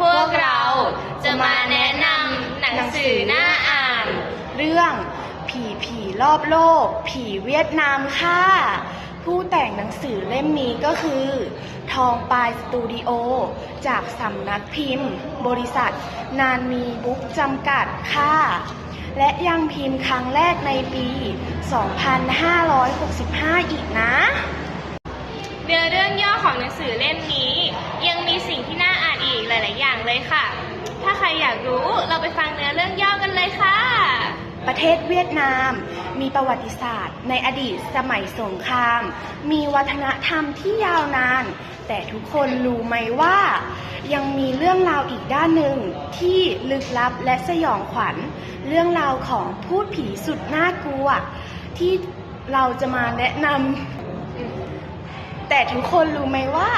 พวกเราจะมาแนะนำหนังสือหน่าอ่าน เรื่องผีผีรอบโลก ผีเวียดนามค่ะ ผู้แต่งหนังสือเล่มนี้ก็คือ ทองปลายสตูดิโอ จากสำนักพิมพ์ บริษัท นานมีบุ๊กจำกัดค่ะ และยังพิมพ์ครั้งแรกในปี 2565 อีกนะ เนื้อเรื่องย่อของหนังสือเล่มนี้ อย่างเลยค่ะ ถ้าใครอยากรู้เราไปฟังเนื้อเรื่องย่อกันเลยค่ะ ประเทศเวียดนาม มีประวัติศาสตร์ ในอดีตสมัยสงคราม มีวัฒนธรรมที่ยาวนาน แต่ทุกคนรู้ไหมว่า ยังมีเรื่องราวอีกด้านหนึ่งที่ลึกลับและสยองขวัญ เรื่องราวของพูดผีสุดน่ากลัว ที่เราจะมาแนะนำ แต่ทุกคนรู้ไหมว่า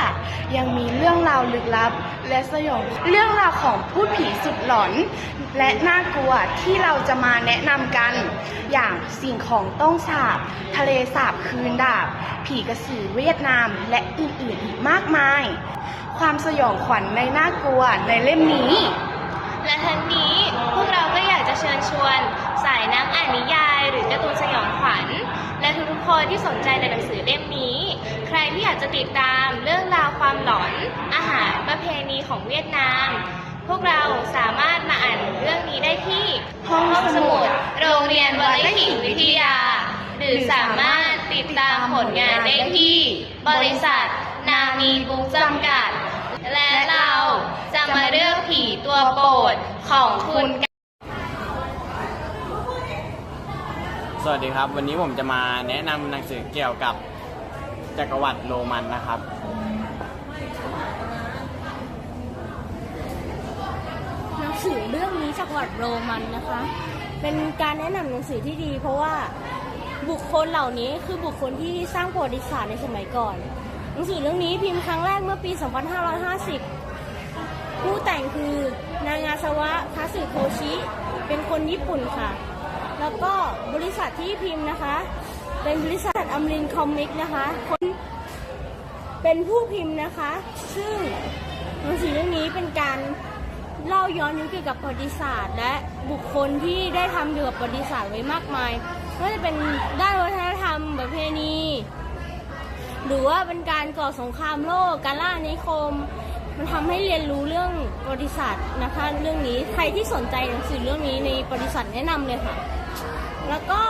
ยังมีเรื่องราวลึกลับ และสยองเรื่องราวของพูดผีสุดหลอน และน่ากลัวที่เราจะมาแนะนำกัน อย่างสิ่งของต้องสาบ ทะเลสาบคืนดาบ ผีกระสือเวียดนาม และอื่นๆอีกมากมาย ความสยองขวัญในน่ากลัวในเล่มนี้ และทั้งนี้พวกเราก็อยากจะเชิญชวน สายนักอ่านนิยาย หรือการ์ตูนสยองขวัญ และทุกๆคนที่สนใจในหนังสือเล่มนี้ ที่อยากจะติดตามเรื่องราวความหลอน อาหารประเพณีของเวียดนาม พวกเราสามารถมาอ่านเรื่องนี้ได้ที่ห้องสมุด โรงเรียนวัดไอขิงวิทยา หรือสามารถติดตามผลงานได้ที่ บริษัท นามีบุ๊กจำกัด และเราจะมาเลือกผีตัวโปรดของคุณกันสวัสดีครับ วันนี้ผมจะมาแนะนำหนังสือเกี่ยวกับ จักรวรรดิโรมันนะครับ หนังสือเรื่องนี้จักรวรรดิโรมันนะคะ เป็นการแนะนำหนังสือที่ดี เพราะว่าบุคคลเหล่านี้คือบุคคลที่สร้างประวัติศาสตร์ในสมัยก่อน หนังสือเรื่องนี้พิมพ์ครั้งแรกเมื่อปี 2550 ผู้แต่งคือนางาซาวะคาสึโคชิ เป็นคนญี่ปุ่นค่ะ แล้วก็บริษัทที่พิมพ์นะคะ เป็นบริษัทอมรินคอมิกนะคะคนเป็นผู้พิมพ์นะคะ ซึ่งหนังสือเรื่องนี้เป็นการเล่าย้อนยุคเกี่ยวกับประวัติศาสตร์ และบุคคลที่ได้ทำเกี่ยวกับประวัติศาสตร์ไว้มากมายไม่ว่าจะเป็นด้านวัฒนธรรมประเพณีหรือว่าเป็นการก่อสงครามโลกการล่านิคม มันทำให้เรียนรู้เรื่องประวัติศาสตร์นะคะเรื่องนี้ใครที่สนใจหนังสือเรื่องนี้ในประวัติศาสตร์แนะนำเลยค่ะ แล้วก็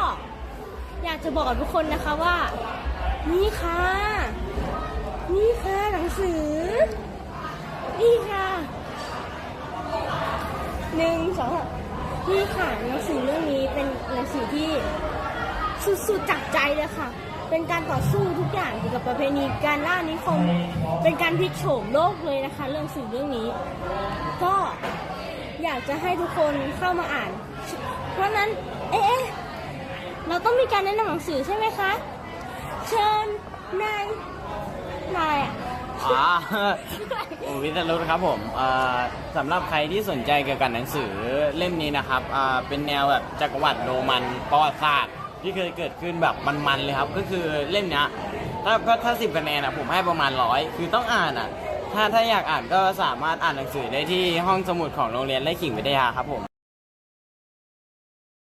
อยากจะบอกกับทุกคนนะคะว่า นี่ค่ะ นี่ค่ะหนังสือ นี่ค่ะหนึ่งสองสามนี่ค่ะหนังสือเรื่องนี้เป็นหนังสือที่สุดๆจากใจเลยค่ะ เป็นการต่อสู้ทุกอย่างเกี่ยวกับประเพณีการล่านิคม เป็นการพลิกโฉมโลกเลยนะคะ เรื่องสื่อเรื่องนี้ ก็อยากจะให้ทุกคนเข้ามาอ่าน เพราะนั้น เอ๊ะ ต้องมีการแนะนำหนังสือใช่ไหมคะ เชิญนายนายอะอ๋อผมวิทยารุครับผมเอ่อสำหรับใครที่สนใจเกี่ยวกับหนังสือเล่มนี้นะครับอ่าเป็นแนวแบบจักรวรรดิโรมันประวัติศาสตร์ที่เคยเกิดขึ้นแบบมันๆเลยครับ ก็คือเล่มเนี้ยถ้าถ้าสิบคะแนนอะผมให้ประมาณร้อยคือต้องอ่านอะถ้าถ้าอยากอ่านก็สามารถอ่านหนังสือได้ที่ห้องสมุดของโรงเรียนไร่ขิงวิทยาครับผม